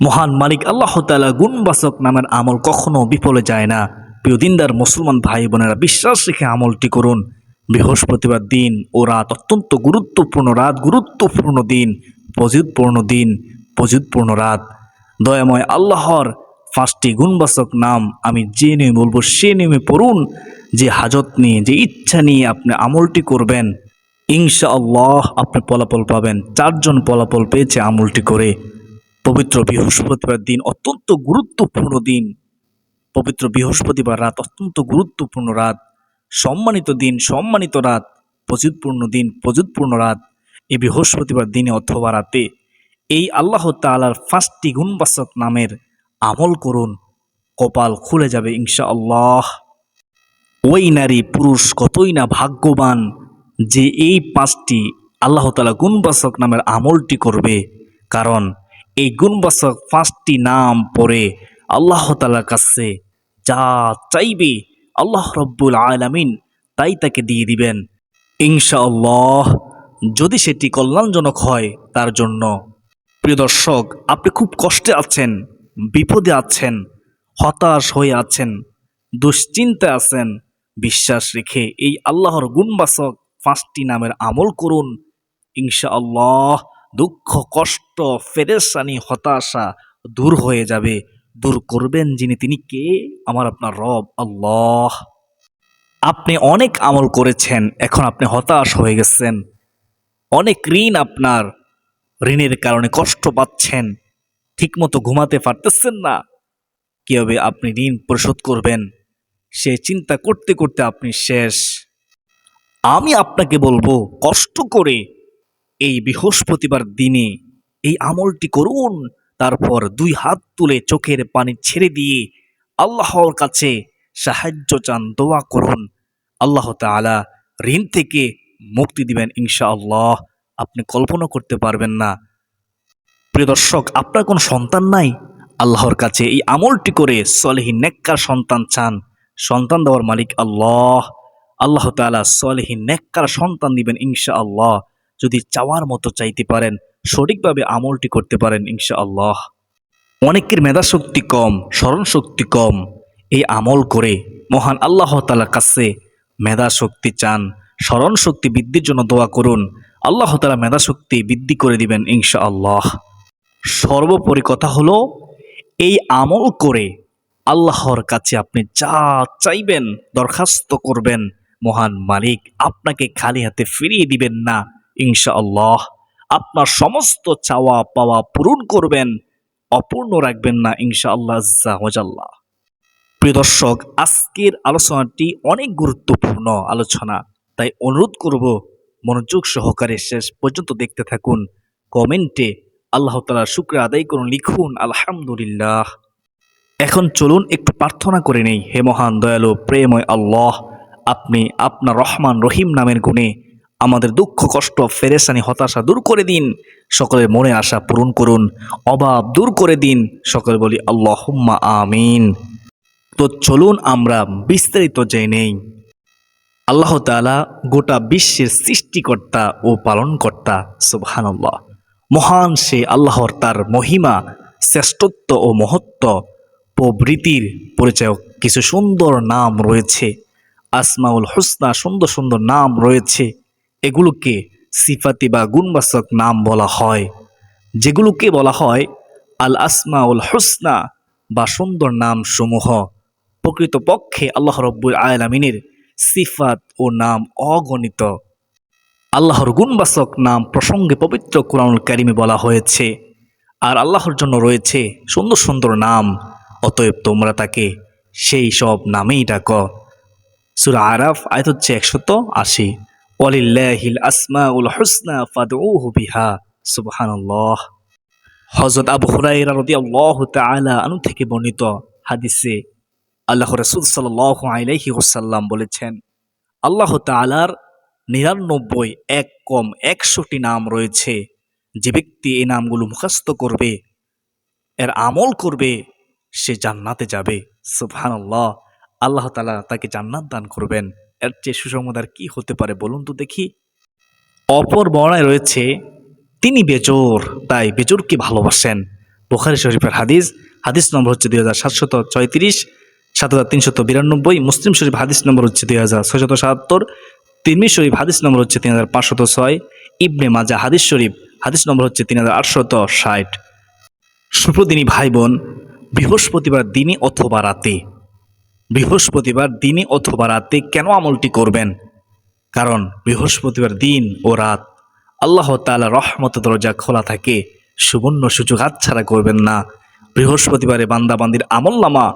মহান মালিক আল্লাহ তালা গুণবাচক নামের আমল কখনো বিফলে যায় না। প্রিয় দিনদার মুসলমান ভাই বোনেরা, বিশ্বাস রেখে আমলটি করুন। বৃহস্পতিবার দিন ও রাত অত্যন্ত গুরুত্বপূর্ণ রাত, গুরুত্বপূর্ণ দিন পজিতপূর্ণ দিন পজিতপূর্ণ রাত। দয়াময় আল্লাহর পাঁচটি গুণবাচক নাম আমি যে নিয়ে বলব, সে নিয়মে পড়ুন যে হাজত নিয়ে, যে ইচ্ছা নিয়ে আপনি আমলটি করবেন। ইনশা আল্লাহ আপনি ফলাফল পাবেন। চারজন ফলাফল পেয়েছে আমলটি করে। পবিত্র বৃহস্পতিবার দিন, অত্যন্ত গুরুত্বপূর্ণ দিন। পবিত্র বৃহস্পতিবার রাত, অত্যন্ত গুরুত্বপূর্ণ রাত। সম্মানিত দিন, সম্মানিত রাত। প্রযুৎপূর্ণ দিন প্রযুৎপূর্ণ রাত। এই বৃহস্পতিবার দিনে অথবা রাতে এই আল্লাহ তালার পাঁচটি গুণবাচক নামের আমল করুন। কপাল খুলে যাবে ইনশা আল্লাহ ওই নারী পুরুষ কতই না ভাগ্যবান যে এই পাঁচটি আল্লাহ তালা গুণবাচক নামের আমলটি করবে। কারণ এই গুণবাচক পাঁচটি নাম পরে আল্লাহ তালার কাছে। যা চাইবে আল্লাহ রব্বুল আলামিন তাই তাকে দিয়ে দিবেন। ইনশাআল্লাহ, যদি সেটি কল্যাণজনক হয় তার জন্য। প্রিয় দর্শক, আপনি খুব কষ্টে আছেন, বিপদে আছেন, হতাশ হয়ে আছেন দুশ্চিন্তায় আছেন। বিশ্বাস রেখে এই আল্লাহর গুণবাচক পাঁচটি নামের আমল করুন। ইনশাআল্লাহ দুঃখ, কষ্ট ফেরেশানি হতাশা দূর হয়ে যাবে। দূর করবেন যিনি, তিনি কে? আমার আপনার রব, আল্লাহ। আপনি অনেক আমল করেছেন, এখন আপনি হতাশ হয়ে গেছেন। অনেক ঋণ আপনার, ঋণের কারণে কষ্ট পাচ্ছেন। ঠিকমতো ঘুমাতে পারতেছেন না। কীভাবে আপনি ঋণ পরিশোধ করবেন? সে চিন্তা করতে করতে আপনি শেষ। আমি আপনাকে বলব, কষ্ট করে এই বৃহস্পতিবার দিনে এই আমলটি করুন, তারপর দুই হাত তুলে চোখের পানি ছেড়ে দিয়ে আল্লাহর কাছে সাহায্য চান, দোয়া করুন। আল্লাহ তাআলা ঋণ থেকে মুক্তি দিবেন ইনশাআল্লাহ। আপনি কল্পনা করতে পারবেন না। প্রিয় দর্শক, আপনার কোনো সন্তান নাই? আল্লাহর কাছে এই আমলটি করে সলেহী নেককার সন্তান চান। সন্তান দেওয়ার মালিক আল্লাহ। আল্লাহ তাআলা সলেহী নেককার সন্তান দিবেন ইনশাআল্লাহ। যদি চাওয়ার মতো চাইতে পারেন, সঠিকভাবে আমলটি করতে পারেন ইনশা আল্লাহ অনেকের মেধাশক্তি কম, স্মরণশক্তি কম। এই আমল করে মহান আল্লাহ তালার কাছে মেধা শক্তি চান স্মরণ শক্তি বৃদ্ধির জন্য দোয়া করুন, আল্লাহ তালা মেধা শক্তি বৃদ্ধি করে দিবেন ইনশা আল্লাহ সর্বোপরি কথা হলো, এই আমল করে আল্লাহর কাছে আপনি যা চাইবেন, দরখাস্ত করবেন, মহান মালিক আপনাকে খালি হাতে ফিরিয়ে দিবেন না। ইনশাআল্লাহ আপনার সমস্ত চাওয়া পাওয়া পূরণ করবেন, অপূর্ণ রাখবেন না ইনশাআল্লাহ আল্লাহ প্রিয় দর্শক, আজকের আলোচনাটি অনেক গুরুত্বপূর্ণ আলোচনা, তাই অনুরোধ করব মনোযোগ সহকারে শেষ পর্যন্ত দেখতে থাকুন, কমেন্টে আল্লাহ তালা শুক্র আদায় করুন, লিখুন, আলহামদুলিল্লাহ। এখন চলুন একটু প্রার্থনা করে নেই, হে মহান দয়ালু, প্রেময় আল্লাহ, আপনি আপনার রহমান রহিম নামের গুণে আমাদের দুঃখ, কষ্ট ফেরেসানি হতাশা দূর করে দিন। সকলের মনে আশা পূরণ করুন, অভাব দূর করে দিন। সকলে বলি, আল্লাহুম্মা আমিন। তো চলুন আমরা বিস্তারিত জেনে নেই। আল্লাহ তাআলা গোটা বিশ্বের সৃষ্টিকর্তা ও পালনকর্তা, সুবহানাল্লাহ। মহান সে আল্লাহর তার মহিমা, শ্রেষ্ঠত্ব ও মহত্ব প্রবৃতির পরিচয়ক কিছু সুন্দর নাম রয়েছে। আসমাউল হুসনা সুন্দর সুন্দর নাম রয়েছে। এগুলোকে সিফাতি বা গুণবাচক নাম বলা হয়। যেগুলোকে বলা হয় আল আসমাউল হুসনা বা সুন্দর নাম সমূহ প্রকৃতপক্ষে আল্লাহ রব্বুল আয়ালামিনের সিফাত ও নাম অগণিত। আল্লাহর গুণবাচক নাম প্রসঙ্গে পবিত্র কোরআনুল কারিমে বলা হয়েছে, আর আল্লাহর জন্য রয়েছে সুন্দর সুন্দর নাম, অতএব তোমরা তাকে সেই সব নামেই ডাক। সুরা আরাফ, আয়ত হচ্ছে একশত আশি। ওয়ালিল্লাহিল আসমাউল হুসনা ফাদউহু বিহা। সুবহানাল্লাহ। হযরত আবু হুরায়রা রাদিয়াল্লাহু তাআলা আনু থেকে বর্ণিত হাদিসে আল্লাহ রাসূল সাল্লাল্লাহু আলাইহি ওয়াসাল্লাম বলেছেন, আল্লাহ তাআলার নিরানব্বই এক কম একশোটি নাম রয়েছে। যে ব্যক্তি এই নামগুলো মুখস্থ করবে, এর আমল করবে, সে জান্নাতে যাবে। সুবহানাল্লাহ। আল্লাহ তাআলা তাকে জান্নাত দান করবেন। এর চেয়ে সুসংবাদ আর কি হতে পারে বলুন তো দেখি। অপর বর্ণায় রয়েছে, তিনি বেজোর, তাই বেজোরকে ভালোবাসেন। বোখারি শরীফের হাদিস হাদিস নম্বর হচ্ছে দুই হাজার সাতশত ছয়ত্রিশ সাত হাজার তিনশত বিরানব্বই, মুসলিম শরীফ হাদিস নম্বর হচ্ছে দুই হাজার ছয়শত সাতাত্তর তিরমি শরীফ হাদিস নম্বর হচ্ছে তিন হাজার পাঁচশত ছয়, ইবনে মাজা হাদিস শরীফ হাদিস নম্বর হচ্ছে তিন হাজার আটশত ষাট। সুপ্রদিনী ভাই বোন, বৃহস্পতিবার দিনে অথবা রাতে বৃহস্পতিবার দিনে অথবা রাতে কেন আমলটি করবেন? কারণ বৃহস্পতিবার দিন ও রাত আল্লাহ তাআলা রহমত দরজা খোলা থাকে, সুবর্ণ সুযোগ হাতছাড়া করবেন না। বৃহস্পতিবারে বান্দাবান্দির আমল্লামা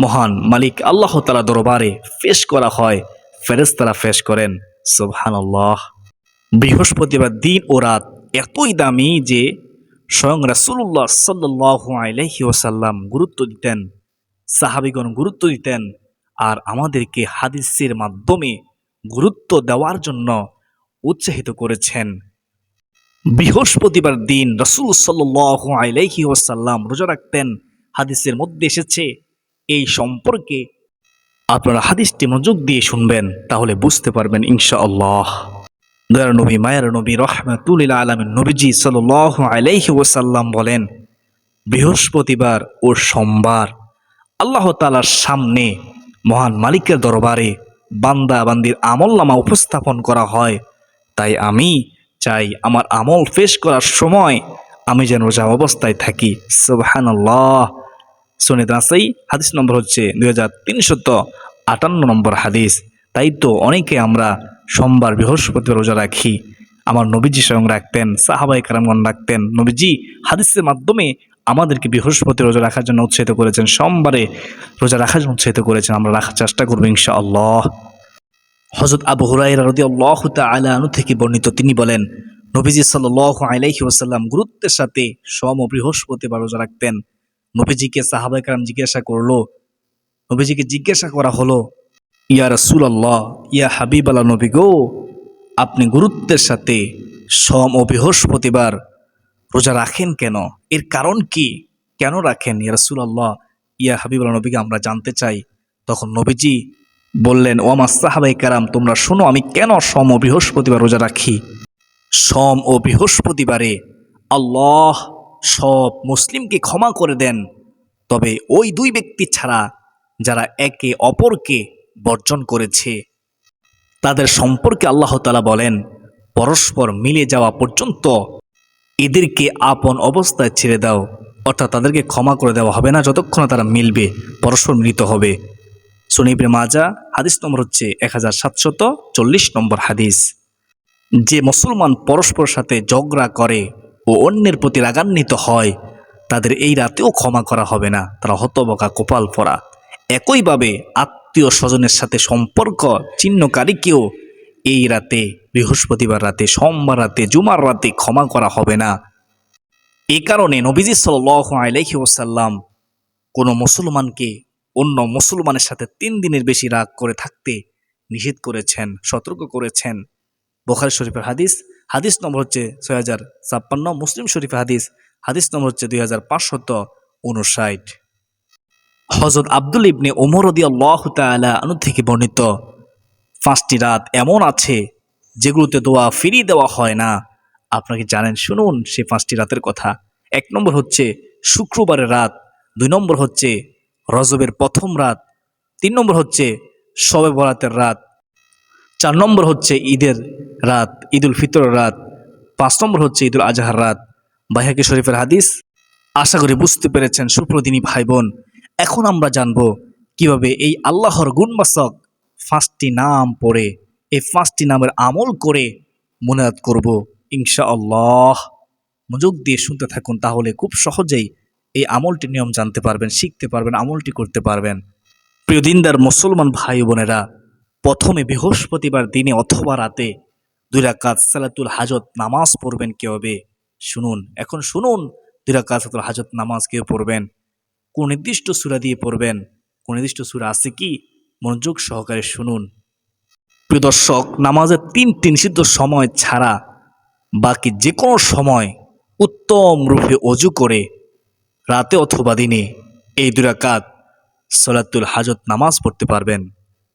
মহান মালিক আল্লাহ তালা দরবারে ফেস করা হয় ফেরেস্তারা ফেস করেন, সুবহানাল্লাহ। বৃহস্পতিবার দিন ও রাত এতই দামি যে স্বয়ং রাসুল্লাহ সাল্লাহ আলাইহি ওসাল্লাম গুরুত্ব দিতেন। সাহাবিগণ গুরুত্ব দিতেন আর আমাদেরকে হাদিসের মাধ্যমে গুরুত্ব দেওয়ার জন্য উৎসাহিত করেছেন। বৃহস্পতিবার দিন রসুল আলাইহি ওসাল্লাম রোজা রাখতেন। হাদিসের মধ্যে এসেছে, এই সম্পর্কে আপনারা হাদিসটি মনোযোগ দিয়ে শুনবেন, তাহলে বুঝতে পারবেন ইনশাআল্লাহ। দয়ার নবী, মায়ের নবী রহমাতুল আলমের নবীজি সাল আলাইহি ওসাল্লাম বলেন, বৃহস্পতিবার ও সোমবার আল্লাহ তালার সামনে মহান মালিকের দরবারে বান্দা বান্দির আমলনামা উপস্থাপন করা হয়। তাই আমি চাই আমার আমল পেশ করার সময় আমি যেন রোজা অবস্থায় থাকি। সুবহানাল্লাহ। সুনিত রাসাই হাদিস নম্বর হচ্ছে দুই হাজার তিনশত আটান্ন নম্বর হাদিস। তাই তো অনেকে আমরা সোমবার, বৃহস্পতিবার রোজা রাখি। আমার নবীজি স্বয়ং রাখতেন সাহাবাই কারামগণ রাখতেন। নবীজি হাদিসের মাধ্যমে আমাদেরকে বৃহস্পতি রোজা রাখার জন্য উৎসাহিত করেছেন, সোমবারে রোজা রাখার জন্য উৎসাহিত করেছেন, আমরা রাখার চেষ্টা করব ইনশাআল্লাহ। হজরত আবু হুরাইরা রদি আল্লাহ আনু থেকে বর্ণিত, তিনি বলেন, নবীজি সাল্লাহ আলাইহি ওসাল্লাম গুরুত্বের সাথে সম ও বৃহস্পতিবার রোজা রাখতেন। নবীজিকে সাহাবাই কারাম জিজ্ঞাসা করল, নবীজিকে জিজ্ঞাসা করা হলো, ইয়া রসুল আল্লাহ ইয়া হাবিব আল্লাহ নবী গো, আপনি গুরুত্বের সাথে সম ও বৃহস্পতিবার রোজা রাখেন কেন? এর কারণ কি? কেন রাখেন? ইয়া রসুল আল্লাহ ইয়া হাবিব আল্লাহ নবীকে আমরা জানতে চাই। তখন নবীজি বললেন ও আমার সাহাবাই কারাম, তোমরা শোনো, আমি কেন সম ও বৃহস্পতিবার রোজা রাখি? সম ও বৃহস্পতিবারে আল্লাহ সব মুসলিমকে ক্ষমা করে দেন। তবে ওই দুই ব্যক্তি ছাড়া যারা একে অপরকে বর্জন করেছে, তাদের সম্পর্কে আল্লাহ তালা বলেন, পরস্পর মিলে যাওয়া পর্যন্ত এদেরকে আপন অবস্থায় ছেড়ে দাও। অর্থাৎ তাদেরকে ক্ষমা করে দেওয়া হবে না যতক্ষণ তারা মিলবে, পরস্পর মিলিত হবে। সুনিবরে মাজা হাদিস নম্বর হচ্ছে এক হাজার সাতশত চল্লিশ নম্বর হাদিস। যে মুসলমান পরস্পর সাথে ঝগড়া করে ও অন্যের প্রতি রাগান্বিত হয়, তাদের এই রাতেও ক্ষমা করা হবে না। তারা হতবকা, কোপাল পরা একইভাবে আত্মীয় স্বজনের সাথে সম্পর্ক চিহ্নকারীকেও এই রাতে, বৃহস্পতিবার রাতে, সোমবার রাতে, জুমার রাতে ক্ষমা করা হবে না। এ কারণে নবীজি সাল আলাইহি ওসাল্লাম কোনো মুসলমানকে অন্য মুসলমানের সাথে তিন দিনের বেশি রাগ করে থাকতে নিষেধ করেছেন, সতর্ক করেছেন। বোখারি শরীফের হাদিস হাদিস নম্বর হচ্ছে ছয় হাজার ছাপ্পান্ন, মুসলিম শরীফের হাদিস হাদিস নম্বর হচ্ছে দুই হাজার পাঁচশত উনষাট হজরত আব্দুল ইবনে ওমরদি আল্লাহ তালা আনু থেকে বর্ণিত পাঁচটি রাত এমন আছে যেগুলোতে দোয়া ফিরিয়ে দেওয়া হয় না। আপনাকে জানেন? শুনুন সেই পাঁচটি রাতের কথা। এক নম্বর হচ্ছে শুক্রবারের রাত, দুই নম্বর হচ্ছে রজবের প্রথম রাত, তিন নম্বর হচ্ছে শবে বরাতের রাত, চার নম্বর হচ্ছে ঈদের রাত, ঈদুল ফিতরের রাত, পাঁচ নম্বর হচ্ছে ঈদুল আজহার রাত। বাইহাকি শরীফের হাদিস, আশা করি বুঝতে পেরেছেন সুপ্রদিনী ভাই বোন, এখন আমরা জানব কীভাবে এই আল্লাহর গুণবাসক পাঁচটি নাম পড়ে, এই পাঁচটি নামের আমল করে মনায়াত করব ইনশা আল্লাহ মনোযোগ দিয়ে শুনতে থাকুন, তাহলে খুব সহজেই এই আমলটি নিয়ম জানতে পারবেন, শিখতে পারবেন, আমলটি করতে পারবেন। প্রিয় দিনদার মুসলমান ভাই বোনেরা, প্রথমে বৃহস্পতিবার দিনে অথবা রাতে দুই রাকাত সালাতুল হাজত নামাজ পড়বেন কীভাবে শুনুন, এখন শুনুন দুই সালাতুল হাজত নামাজ কেউ পড়বেন? কোন নির্দিষ্ট সুরা দিয়ে পড়বেন? কোন নির্দিষ্ট সুরা আছে কি? মনোযোগ সহকারে শুনুন। প্রিয় দর্শক, নামাজের তিন তিন নিষিদ্ধ সময় ছাড়া বাকি যে কোনো সময় উত্তম রূপে অজু করে রাতে অথবা দিনে এই দুরাকাত সলাতুল হাজত নামাজ পড়তে পারবেন।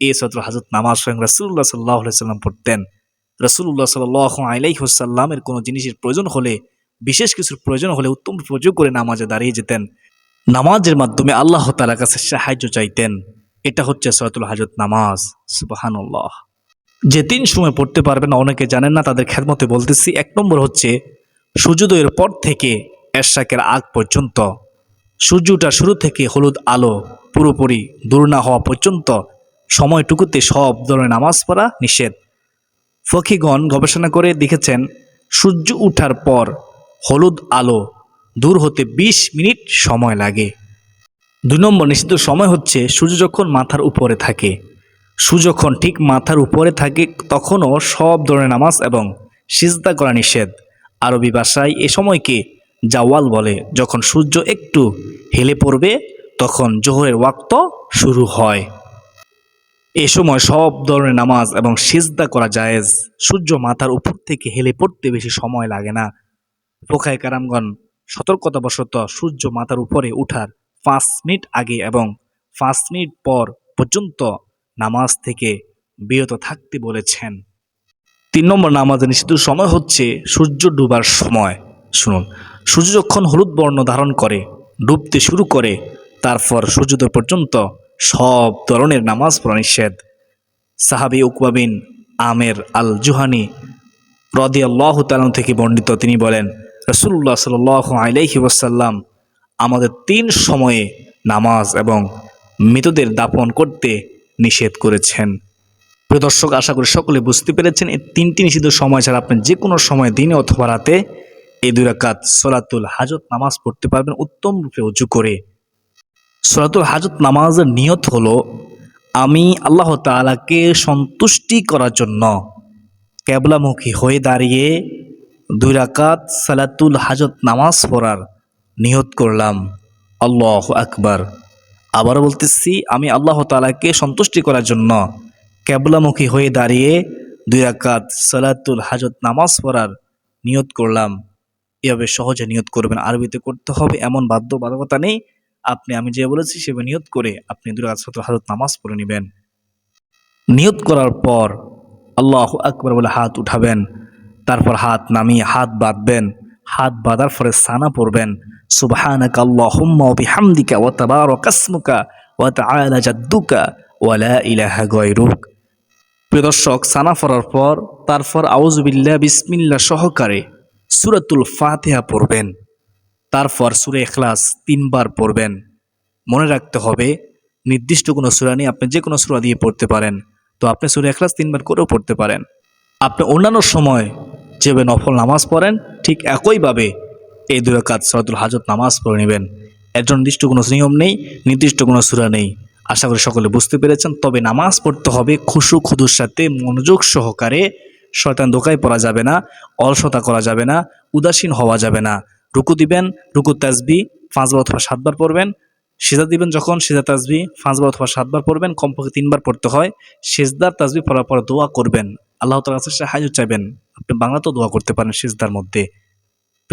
এই সলাতুল হাজত নামাজ স্বয়ং রাসুল্লাহ সাল্লাহ সাল্লাম পড়তেন। রাসুল্লাহ সাল্লাহ আলাইহসাল্লামের কোনো জিনিসের প্রয়োজন হলে, বিশেষ কিছুর প্রয়োজন হলে উত্তম প্রযোগ করে নামাজে দাঁড়িয়ে যেতেন। নামাজের মাধ্যমে আল্লাহ তালার কাছে সাহায্য চাইতেন। এটা হচ্ছে সরাতুল হাজত নামাজ, সুবাহানুল্লাহ। যে তিন সময় পড়তে পারবেন, অনেকে জানেন না, তাদের খ্যাতমতে বলতেছি, এক নম্বর হচ্ছে সূর্যোদয়ের পর থেকে এরশাকের আগ পর্যন্ত সূর্য ওঠার শুরু থেকে হলুদ আলো পুরোপুরি দূর না হওয়া পর্যন্ত সময়টুকুতে সব ধরনের নামাজ পড়া নিষেধ। ফকিগণ গবেষণা করে দেখেছেন, সূর্য উঠার পর হলুদ আলো দূর হতে ২০ মিনিট সময় লাগে। দুই নম্বর নিষিদ্ধ সময় হচ্ছে সূর্য যখন মাথার উপরে থাকে। সূর্য যখন ঠিক মাথার উপরে থাকে, তখনও সব ধরনের নামাজ এবং সিজদা করা নিষেধ। আরবি ভাষায় এ সময়কে জাওয়াল বলে। যখন সূর্য একটু হেলে পড়বে, তখন জোহরের ওয়াক্ত শুরু হয়। এ সময় সব ধরনের নামাজ এবং সিজদা করা জায়েজ। সূর্য মাথার উপর থেকে হেলে পড়তে বেশি সময় লাগে না। পোখায় কারামগণ সতর্কতাবশত সূর্য মাথার উপরে উঠার পাঁচ মিনিট আগে এবং পাঁচ মিনিট পর পর্যন্ত নামাজ থেকে বিরত থাকতে বলেছেন। তিন নম্বর নামাজের নিষিদ্ধ সময় হচ্ছে সূর্য ডুবার সময়। শুনুন, সূর্য যখন হলুদ বর্ণ ধারণ করে, ডুবতে শুরু করে, তারপর সূর্যোদয় পর্যন্ত সব ধরনের নামাজ পড়া নিষেধ। সাহাবি উকবাবিন আমের আল জুহানি রদি আল্লাহ তালন থেকে বর্ণিত, তিনি বলেন রসুল্লাহ সাল আলাইহি ওয়াসাল্লাম আমাদের তিন সময়ে নামাজ এবং মৃতদের দাপন করতে নিষেধ করেছেন। প্রিয় দর্শক, আশা করি সকলে বুঝতে পেরেছেন, এই তিনটি নিষিদ্ধ সময় ছাড়া আপনি যে কোনো সময় দিনে অথবা রাতে এই দুই রাকাত সলাতুল হাজত নামাজ পড়তে পারবেন। উত্তম রূপে উঁচু করে। সলাতুল হাজত নামাজের নিয়ত হলো, আমি আল্লাহ তাআলাকে সন্তুষ্টি করার জন্য ক্যাবলামুখী হয়ে দাঁড়িয়ে দুই রাকাত সালাতুল হাজত নামাজ পড়ার নিয়ত করলাম। আল্লাহ আকবার। আবার বলতেছি, আমি আল্লাহ তাআলাকে সন্তুষ্টি করার জন্য ক্যাবলামুখী হয়ে দাঁড়িয়ে দুই আকাত সালাতুল হাজত নামাজ পড়ার নিয়ত করলাম। এভাবে সহজে নিয়ত করবেন, আরবিতে করতে হবে, এমন বাধ্যবাধকতা নেই। আপনি, আমি যে বলেছি, সেভাবে নিয়ত করে আপনি দুই রাকাত সালাতুল হাজত নামাজ পড়ে নেবেন। নিয়ত করার পর আল্লাহ আকবর বলে হাত উঠাবেন, তারপর হাত নামিয়ে হাত বাঁধবেন, হাত বাঁধার পরে সানা পড়বেন সুবহানাকা আল্লাহুম্মা ওয়া বিহামদিকা ওয়া তাবারাকা ইসমুকা ওয়া তাআলা জাদ্দুকা ওয়া লা ইলাহা গায়রুক। প্রিয় দর্শক, সানা পড়ার পর, তারপর আউযুবিল্লাহ বিসমিল্লাহ সহকারে সূরাতুল ফাতিহা পড়বেন। তারপর সূরা ইখলাস তিনবার পড়বেন। মনে রাখতে হবে, নির্দিষ্ট কোনো সূরা নিয়ে আপনি যে কোনো সূরা দিয়ে পড়তে পারেন। তো আপনি সূরা ইখলাস তিনবার করেও পড়তে পারেন। আপনি অন্যান্য সময় যেভাবে নফল নামাজ পড়েন, ঠিক একইভাবে এই দুই রাকাত সরাতুল হাজত নামাজ পড়ে নেবেন। এর জন্য নির্দিষ্ট কোনো নিয়ম নেই, নির্দিষ্ট কোনো সূরা নেই। আশা করি সকলে বুঝতে পেরেছেন। তবে নামাজ পড়তে হবে খুশু খুদুর সাথে, মনোযোগ সহকারে। শয়তান দোকায় পড়া যাবে না, অলসতা করা যাবে না, উদাসীন হওয়া যাবে না। রুকু দিবেন, রুকু তাজবি পাঁচবার অথবা সাতবার পড়বেন। সেজা দিবেন যখন সেজা তাজবি পাঁচবার অথবা সাতবার পড়বেন, কমপক্ষে তিনবার পড়তে হয়। সেজদার তাজবি পড়ার পর দোয়া করবেন। আল্লাহ তালার কাছে সাহায্য চাইবেন। আপনি বাংলাতেও দোয়া করতে পারেন সেজদার মধ্যে।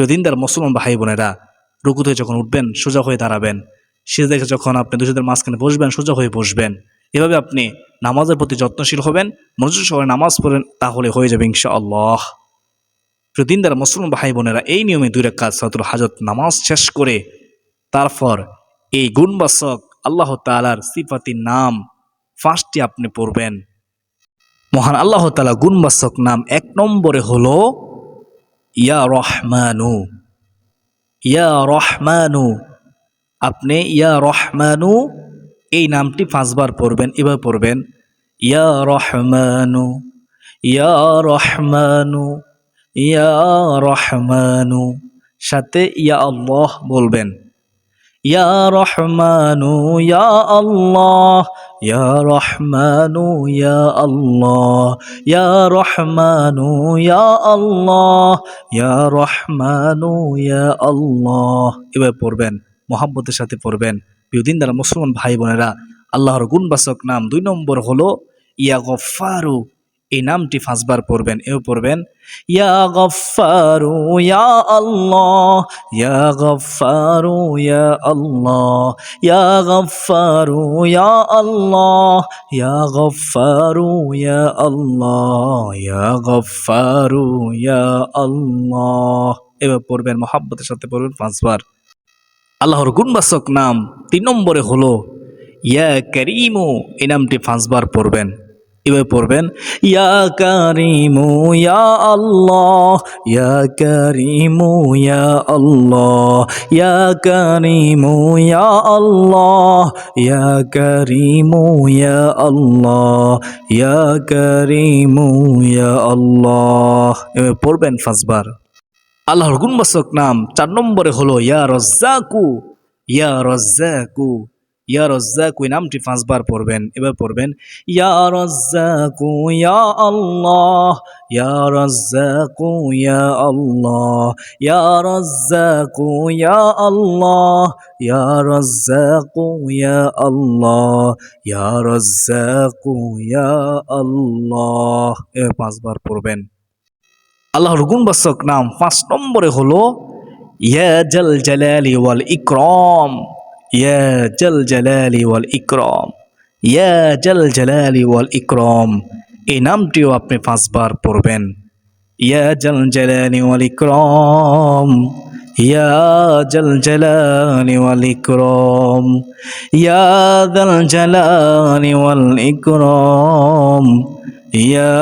প্রিয় দিনদার মুসলমান ভাই বোনেরা, রুকুতে যখন উঠবেন, সোজা হয়ে দাঁড়াবেন। সে দেখে যখন আপনি দুজনের মাঝখানে বসবেন, সোজা হয়ে বসবেন। এভাবে আপনি নামাজের প্রতি যত্নশীল হবেন, মনোযোগ সহকারে নামাজ পড়েন, তাহলে হয়ে যাবে ইনশা আল্লাহ প্রিয় দিনদার মুসলমান ভাই বোনেরা, এই নিয়মে দুই কাজ সাতুল হাজত নামাজ শেষ করে, তারপর এই গুণবাসক আল্লাহ তালার সিফাতির নাম ফার্স্টটি আপনি পড়বেন। মহান আল্লাহ তালা গুণবাসক নাম এক নম্বরে হলো ইয়া রহমানু ইয়া রহমানু, আপনি ইয়া রহমানু, এই নামটি পাঁচবার পড়বেন, এভাবে পড়বেন, ইয়া রহমানু ইয়া রহমানু ইয়া রহমানু, সাথে ইয়া আল্লাহ বলবেন, ইয়া রহমানু, ইয়া আল্লাহ ইয়া রহমানু ইয়া আল্লাহ ইয়া রহমানু ইয়া আল্লাহ ইয়া রহমানু ইয়া আল্লাহ এভাবে পড়বেন মোহাম্মতের সাথে পড়বেন। বিউদিন দ্বারা মুসলমান ভাই বোনেরা, আল্লাহর গুণবাচক নাম দুই নম্বর হলো, ইয়া গফারু এই নামটি পাঁচবার পড়বেন, এও পড়বেন, ইয়া গফারু ইয়া আল্লাহ, ইয়া গফারু ইয়া আল্লাহ, ইয়া গফারু ইয়া আল্লাহ, ইয়া গফারু ইয়া আল্লাহ, ইয়া গফারু ইয়া আল্লাহ। এবার পড়বেন, মহাব্বতের সাথে পড়বেন পাঁচবার। আল্লাহর গুণবাচক নাম তিন নম্বরে হলো, ইয়া করিমু, এই নামটি পাঁচবার পড়বেন। এভাবে পড়বেন, ইয়া করিমু, ইয়া আল্লাহ, ইয়া করিমু, ইয়া আল্লাহ, ইয়া করিমু, ইয়া আল্লাহ, ইয়া করিমু, ইয়া আল্লাহ, ইয়া করিমু, ইয়া আল্লাহ। এভাবে পড়বেন পাঁচবার। আল্লাহর গুণবাচক নাম চার নম্বরে হলো, ইয়া রজ্জাকু ইয়া রজ্জাকু। ইয়া রজ্জাকু নামটি পাঁচবার পড়বেন। এবার পড়বেন, ইয়া রজ্জাকু, ইয়া আল্লাহ, ইয়া রজ্জাকু, ইয়া আল্লাহ, ইয়া রজ্জাকু, ইয়া আল্লাহ, ইয়া রজ্জাকু, ইয়া আল্লাহ, ইয়া রজ্জাকু, ইয়া আল্লাহ। এবার পাঁচবার পড়বেন। আল্লাহর গুণবাচক নাম পাঁচ নম্বরে হলো, ইয়া জল জালালি ওয়াল ইকরম। ইয়া জল জালালি ওয়াল ইকরম ইয়া জল জালালি ওয়াল ইকরম এই নামটিও আপনি পাঁচবার পড়বেন। ইয়া জল জালালি ওয়াল ইকরম ইয়া জল জালালি ওয়াল ইকরম ইয়া জল জালালি ওয়াল ইকরম ইয়া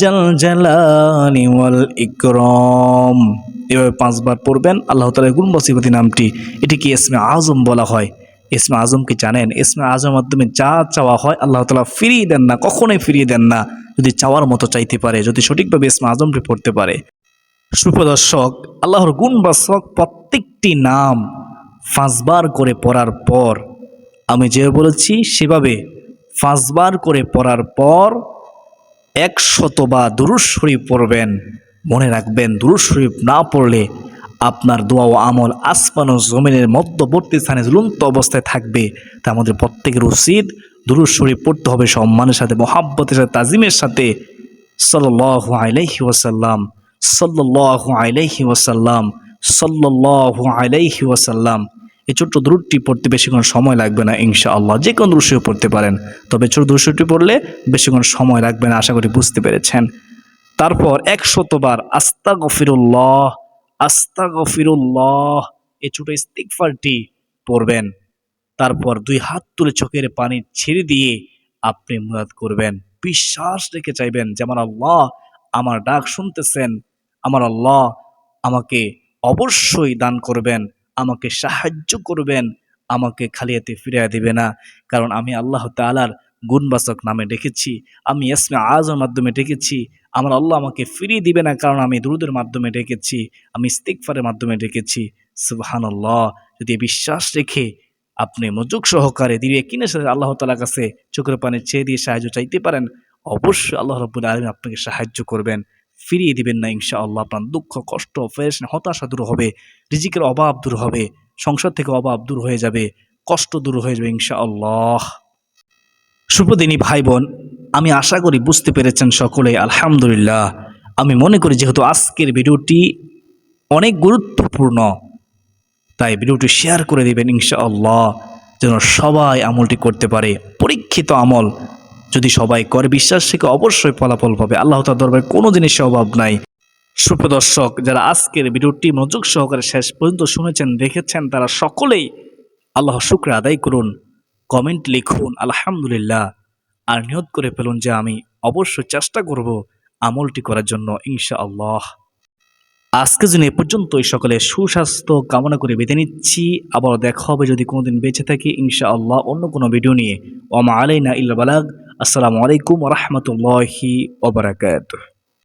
জল জালালি ওয়াল ইকরম এভাবে পাঁচবার পড়বেন, আল্লাহ তালার গুণবসিপতি নামটি। এটিকে ইসমে আজম বলা হয়। ইসমে আজমকে জানেন? ইসমে আজমের মাধ্যমে যা চাওয়া হয় আল্লাহ তালা ফিরিয়ে দেন না, কখনোই ফিরিয়ে দেন না। যদি চাওয়ার মতো চাইতে পারে, যদি সঠিকভাবে ইসমে আজমটি পড়তে পারে। সুপ্রদর্শক, আল্লাহর গুণবাচক প্রত্যেকটি নাম পাঁচবার করে পড়ার পর, আমি যে বলেছি সেভাবে পাঁচবার করে পড়ার পর একশত বা দুরুজ শরীফ পড়বেন। মনে রাখবেন দুরুজ শরীফ না পড়লে আপনার দোয়া ও আমল আসমান ও জমিনের মধ্যবর্তী স্থানে ঝুলন্ত অবস্থায় থাকবে। তা আমাদের প্রত্যেকের উচিত দুরুজ শরীফ পড়তে হবে সম্মানের সাথে, মহাব্বতের সাথে, তাজিমের সাথে। সাল্লাহ আলাইহি ওয়াসাল্লাম সাল্লাহ আলাইহি ওয়াসাল্লাম সাল্লাহ আলাইহি ওয়াসাল্লাম। এই ছোট্ট দূরটি পড়তে বেশিক্ষণ সময় লাগবে না ইনশা আল্লাহ যে কোনো দৃশ্যও পড়তে পারেন। তবে ছোট দৃশ্যটি পড়লে বেশিক্ষণ সময় লাগবে না, আশা করি বুঝতে পেরেছেন। তারপর একশতবার আস্তা গফিরুল্লাহ আস্তা গফিরুল্লাহ এই ছোট ইস্তিকফারটি পড়বেন। তারপর দুই হাত তুলে চোখের পানি ছেড়ে দিয়ে আপনি মুরাদ করবেন। বিশ্বাস রেখে চাইবেন যে, আমার আল্লাহ আমার ডাক শুনতেছেন। আমার আল্লাহ আমাকে অবশ্যই দান করবেন, আমাকে সাহায্য করবেন, আমাকে খালিয়াতে ফিরিয়ে দিবে না। কারণ আমি আল্লাহ তালার গুণবাচক নামে ডেকেছি, আমি ইসমে আজর মাধ্যমে ডেকেছি আমার আল্লাহ আমাকে ফিরিয়ে দিবে না, কারণ আমি দুরুদের মাধ্যমে ডেকেছি, আমি ইস্তিকফারের মাধ্যমে ডেকেছি। সুবহান আল্লাহ যদি বিশ্বাস রেখে আপনি মজুক সহকারে দিয়ে কিনে সাথে আল্লাহ তালার কাছে চোখের পানি চেয়ে দিয়ে সাহায্য চাইতে পারেন, অবশ্যই আল্লাহ রব্বুল আলম আপনাকে সাহায্য করবেন। ফিরিয়ে দিবেন না ইনশা আল্লাহ আপনার দুঃখ, কষ্ট ফেরেশন হতাশা দূর হবে, রিজিকের অভাব দূর হবে, সংসার থেকে অভাব দূর হয়ে যাবে, কষ্ট দূর হয়ে যাবে ইনশা আল্লাহ সুপ্রদিনী ভাই বোন আমি আশা করি বুঝতে পেরেছেন সকলে, আলহামদুলিল্লাহ। আমি মনে করি যেহেতু আজকের ভিডিওটি অনেক গুরুত্বপূর্ণ, তাই ভিডিওটি শেয়ার করে দিবেন ইনশা আল্লাহ যেন সবাই আমলটি করতে পারে। পরীক্ষিত আমল, যদি সবাই করে, বিশ্বাস থেকে অবশ্যই ফলাফল পাবে। আল্লাহ তার দরবারে কোনো জিনিসের অভাব নাই। সুপ্রদর্শক, যারা আজকের ভিডিওটি মনোযোগ সহকারে শেষ পর্যন্ত শুনেছেন, দেখেছেন, তারা সকলেই আল্লাহ শুক্র আদায় করুন, কমেন্ট লিখুন, আলহামদুলিল্লাহ। আর নিয়ত করে ফেলুন যে আমি অবশ্যই চেষ্টা করব আমলটি করার জন্য ইনশা আল্লাহ আজকে জন্য এ পর্যন্তই সকলে সুস্বাস্থ্য কামনা করে বেঁধে নিচ্ছি। আবার দেখা হবে যদি কোনোদিন বেঁচে থাকি ইনশা আল্লাহ অন্য কোনো ভিডিও নিয়ে। ওমা আলাইনা ইল্লা বালাগ। আসসালামু আলাইকুম রহমতুল্লাহি ওবরাকাতুহ